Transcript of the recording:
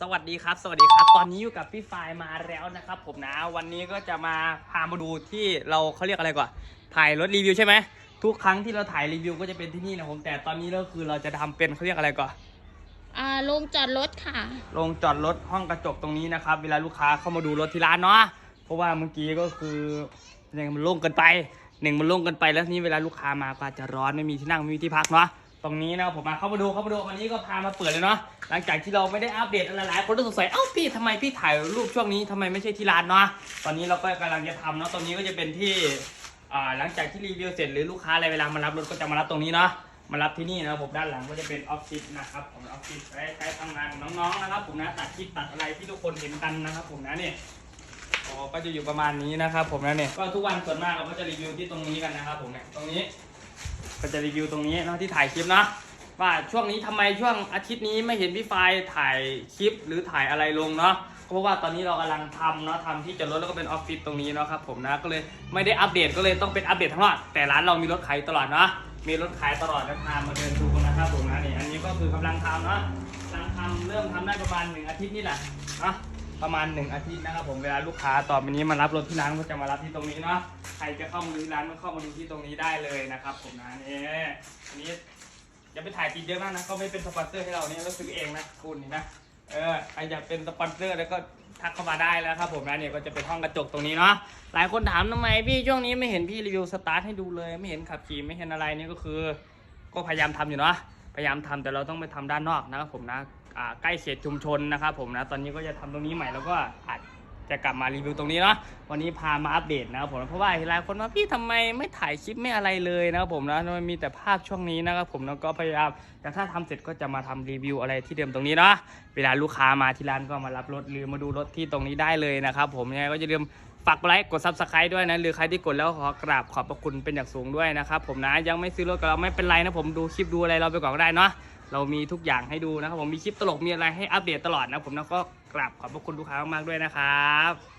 สวัสดีครับ สวัสดีครับ ตอนนี้อยู่กับพี่ฟายมาแล้วนะครับผมนะ วันนี้ก็จะมาพามาดูที่เราเขาเรียกอะไรก่อนถ่ายรถรีวิวใช่ไหมทุกครั้งที่เราถ่ายรีวิวก็จะเป็นที่นี่นะผมแต่ตอนนี้ก็คือเราจะทำเป็นเขาเรียกอะไรก่อนอ่าโรงจอดรถค่ะ โรงจอดรถห้องกระจกตรงนี้นะครับ เวลาลูกค้าเข้ามาดูรถที่ร้านเนาะเพราะว่าเมื่อกี้ก็คือยังมันโล่งเกินไปหนึ่งมันโล่งเกินไปแล้วทีนี้เวลาลูกค้ามาก็อาจจะร้อนไม่มีที่นั่งไม่มีที่พักเนาะต รงนี้นะครับผมมาเข้ามาดูเข้ามาดูวันนี้ก็พามาเปิดเลยเนาะหลังจากที่เราไม่ได้อัปเดตอะไรหลายคนก็สงสัยเอ้าพี่ทำไมพี่ถ่ายรูปช่วงนี้ทำไมไม่ใช่ที่ร้านเนาะตอนนี้เราก็กำลังจะทำเนาะตรงนี้ก็จะเป็นที่อ่าหลังจากที่รีวิวเสร็จหรือลูกค้าอะไรเวลามารับรถก็จะมารับตรงนี้เนาะมารับที่นี่นะครับผมด้านหลังก็จะเป็นออฟฟิศนะครับผมออฟฟิศใช้ใช้ทำงานของน้องๆนะครับ ผมนะตัดคลิปตัดอะไรที่ทุกคนเห็นกันนะครับ ผมนะเนี่ยอ๋อก็จะอยู่ประมาณนี้นะครับ ผมนะเนี่ยก็ทุกวันส่วนมากเราก็จะรีวิวที่ตรงนี้กันนะครับ ผมเนี่ยตรงนี้ ก็จะรีวิวตรงนี้เนาะที่ถ่ายคลิปนะว่าช่วงนี้ทำไมช่วงอาทิตย์นี้ไม่เห็นพี่ไฟถ่ายคลิปหรือถ่ายอะไรลงเนาะเพราะว่าตอนนี้เรากำลังทำเนาะทำที่จอดรถแล้วก็เป็นออฟฟิศตรงนี้เนาะครับผมนะก็เลยไม่ได้อัปเดตก็เลยต้องเป็นอัปเดตทั้งหมดแต่ร้านเรามีรถขายตลอดเนาะมีรถขายตลอดนะพามาเดินดูกันนะครับผมนะนี่อันนี้ก็คือกำลังทำเนาะกำลังทำเริ่มทำได้ประมาณหนึ่งอาทิตย์นี่แหละเนาะ ประมาณหนึ่งอาทิตย์นะครับผมเวลาลูกค้าต่อไปนี้มารับรถที่ร้านก็จะมารับที่ตรงนี้เนาะใครจะเข้ามาดูที่ร้านก็เข้ามาดูที่ตรงนี้ได้เลยนะครับ ผมนะนี่อันนี้อย่าไปถ่ายติดเยอะมากนะเขาไม่เป็นสปอนเซอร์ให้เราเนี่ยเราซื้อเองนะคุณนไหมเออใครอยากเป็นสปอนเซอร์แล้วก็ทักเข้ามาได้แล้วครับผมนะเนี่ยก็จะเป็นห้องกระจกตรงนี้เนาะหลายคนถามทำไมพี่ช่วงนี้ไม่เห็นพี่รีวิวสตาร์ทให้ดูเลย ไม่เห็นขับขี่ไม่เห็นอะไรเนี่ยก็คือ ก็พยายามทำอยู่เนาะ พยายามทำแต่เราต้องไปทำด้านนอกนะครับผมนะใกล้เขตชุมชนนะครับผมนะตอนนี้ก็จะทำตรงนี้ใหม่แล้วก็อาจ จะกลับมารีวิวตรงนี้เนาะวันนี้พามาอัปเดตนะครับผมเพราะว่าหลายคนว่าพี่ทำไมไม่ถ่ายคลิปไม่อะไรเลยนะครับผมนะมันมีแต่ภาพช่วงนี้นะครับผมแล้วก็พยายามแต่ถ้าทำเสร็จก็จะมาทำรีวิวอะไรที่เดิมตรงนี้เนาะเวลาลูกค้ามาที่ร้านก็มารับรถหรือมาดูรถที่ตรงนี้ได้เลยนะครับผมยังไงก็อย่าลืมฝากไลค์กดซับสไครต์ด้วยนะหรือใครที่กดแล้วขอกราบขอบพระคุณเป็นอย่างสูงด้วยนะครับผมนะยังไม่ซื้อรถกับเราไม่เป็นไรนะผมดูคลิปดูอะไรเราไปก่อนก็ได้เนาะ เรามีทุกอย่างให้ดูนะครับผมมีคลิปตลกมีอะไรให้อัปเดตตลอดนะผมแล้วก็กราบขอบพระคุณลูกค้ามากๆด้วยนะครับ